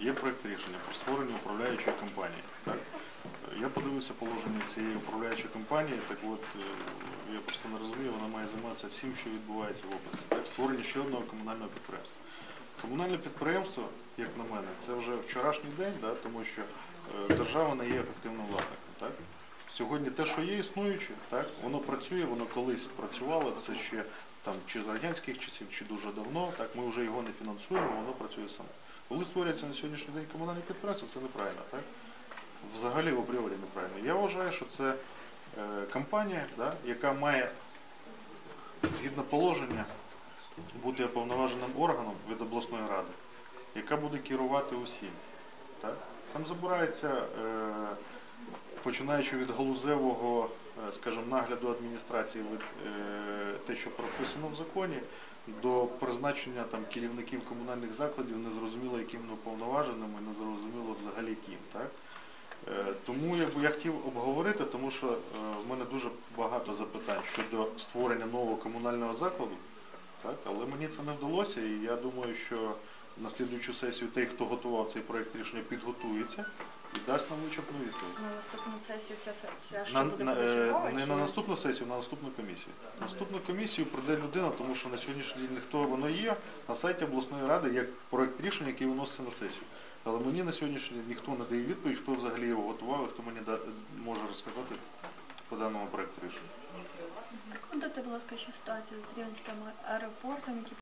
Є проект рішення про створення управляючої компанії. Так? Я подивився положення цієї управляючої компанії, так от е, я просто не розумію, вона має займатися всім, що відбувається в області. Так? Створення ще одного комунального підприємства. Комунальне підприємство, як на мене, це вже вчорашній день, да? тому що е, держава не є ефективним власником. Так? Сьогодні те, що є існуюче, так, воно працює, воно колись працювало, це ще там чи з радянських часів, чи дуже давно, так, ми вже його не фінансуємо, воно працює само. Коли створюється на сьогоднішній день комунальне підприємство, це неправильно, так? Взагалі в апріорі неправильно. Я вважаю, що це е, компанія, да, яка має згідно положення бути оповноваженим органом від обласної ради, яка буде керувати усім. Так? Там забирається, е, починаючи від галузевого, е, скажімо, нагляду адміністрації, від е, те, що прописано в законі, до призначення там керівників комунальних закладів, незрозуміло яким уповноваженими, незрозуміло взагалі ким. Так? Е, Тому якби, я хотів обговорити, тому що в мене дуже багато запитань щодо створення нового комунального закладу, так? але мені це не вдалося, і я думаю, що на слідуючу сесію той, хто готував цей проект рішення, підготується і дасть нам вичерпну відповідь. На наступну сесію ця, ця ще На, буде на, е, позачергова? не чи- на наступну сесію, на наступну комісію. На наступну комісію прийде людина, тому що на сьогоднішній день хто воно є на сайті обласної ради як проект рішення, який виноситься на сесію. Але мені на сьогоднішній день ніхто не дає відповідь, хто взагалі його готував і хто мені да, може розказати по даному проекту рішення. Прокоментуйте, будь ласка, ще ситуацію з Рівненським аеропортом, які